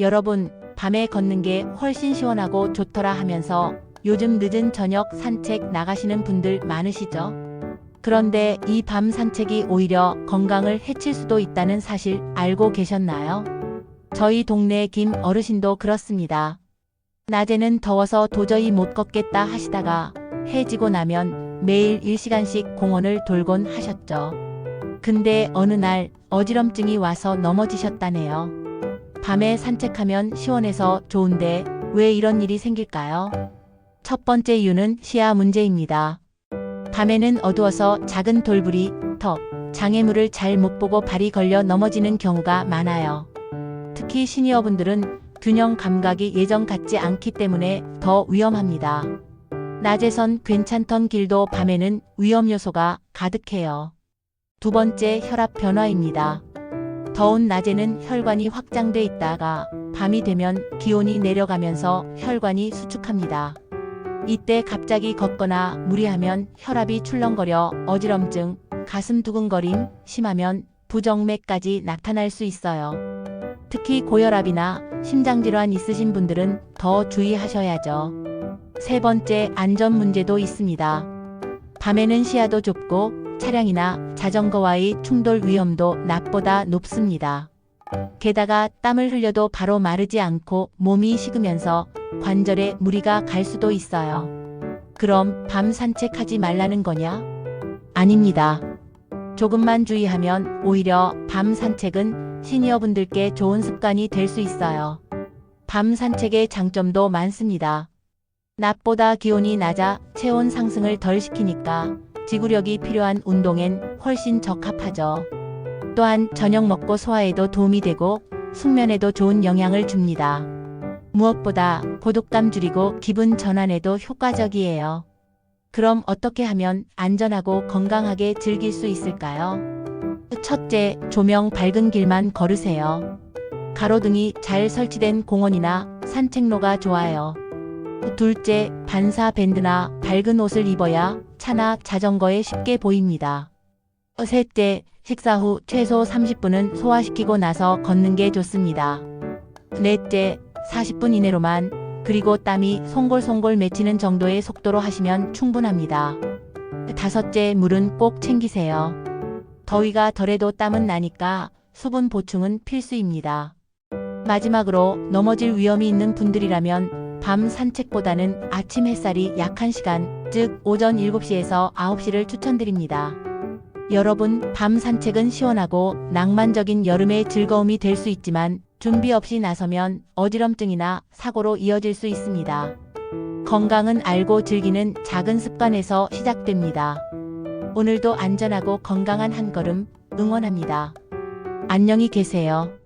여러분, 밤에 걷는 게 훨씬 시원하고 좋더라 하면서 요즘 늦은 저녁 산책 나가시는 분들 많으시죠? 그런데 이 밤 산책이 오히려 건강을 해칠 수도 있다는 사실 알고 계셨나요? 저희 동네 김 어르신도 그렇습니다. 낮에는 더워서 도저히 못 걷겠다 하시다가 해지고 나면 매일 1시간씩 공원을 돌곤 하셨죠. 근데 어느 날 어지럼증이 와서 넘어지셨다네요. 밤에 산책하면 시원해서 좋은데 왜 이런 일이 생길까요? 첫 번째 이유는 시야 문제입니다. 밤에는 어두워서 작은 돌부리, 턱, 장애물을 잘 못 보고 발이 걸려 넘어지는 경우가 많아요. 특히 시니어분들은 균형 감각이 예전 같지 않기 때문에 더 위험합니다. 낮에선 괜찮던 길도 밤에는 위험 요소가 가득해요. 두 번째 혈압 변화입니다. 더운 낮에는 혈관이 확장돼 있다가 밤이 되면 기온이 내려가면서 혈관이 수축합니다. 이때 갑자기 걷거나 무리하면 혈압이 출렁거려 어지럼증, 가슴 두근거림, 심하면 부정맥까지 나타날 수 있어요. 특히 고혈압이나 심장질환 있으신 분들은 더 주의하셔야죠. 세 번째 안전 문제도 있습니다. 밤에는 시야도 좁고 차량이나 자전거와의 충돌 위험도 낮보다 높습니다. 게다가 땀을 흘려도 바로 마르지 않고 몸이 식으면서 관절에 무리가 갈 수도 있어요. 그럼 밤 산책하지 말라는 거냐? 아닙니다. 조금만 주의하면 오히려 밤 산책은 시니어분들께 좋은 습관이 될 수 있어요. 밤 산책의 장점도 많습니다. 낮보다 기온이 낮아 체온 상승을 덜 시키니까 지구력이 필요한 운동엔 훨씬 적합하죠. 또한 저녁 먹고 소화에도 도움이 되고 숙면에도 좋은 영향을 줍니다. 무엇보다 고독감 줄이고 기분 전환에도 효과적이에요. 그럼 어떻게 하면 안전하고 건강하게 즐길 수 있을까요? 첫째, 조명 밝은 길만 걸으세요. 가로등이 잘 설치된 공원이나 산책로가 좋아요. 둘째, 반사 밴드나 밝은 옷을 입어야 차나 자전거에 쉽게 보입니다. 셋째, 식사 후 최소 30분은 소화시키고 나서 걷는 게 좋습니다. 넷째, 40분 이내로만 그리고 땀이 송골송골 맺히는 정도의 속도로 하시면 충분합니다. 다섯째, 물은 꼭 챙기세요. 더위가 덜해도 땀은 나니까 수분 보충은 필수입니다. 마지막으로 넘어질 위험이 있는 분들이라면 밤 산책보다는 아침 햇살이 약한 시간, 즉 오전 7시에서 9시를 추천드립니다. 여러분, 밤 산책은 시원하고 낭만적인 여름의 즐거움이 될 수 있지만 준비 없이 나서면 어지럼증이나 사고로 이어질 수 있습니다. 건강은 알고 즐기는 작은 습관에서 시작됩니다. 오늘도 안전하고 건강한 한 걸음 응원합니다. 안녕히 계세요.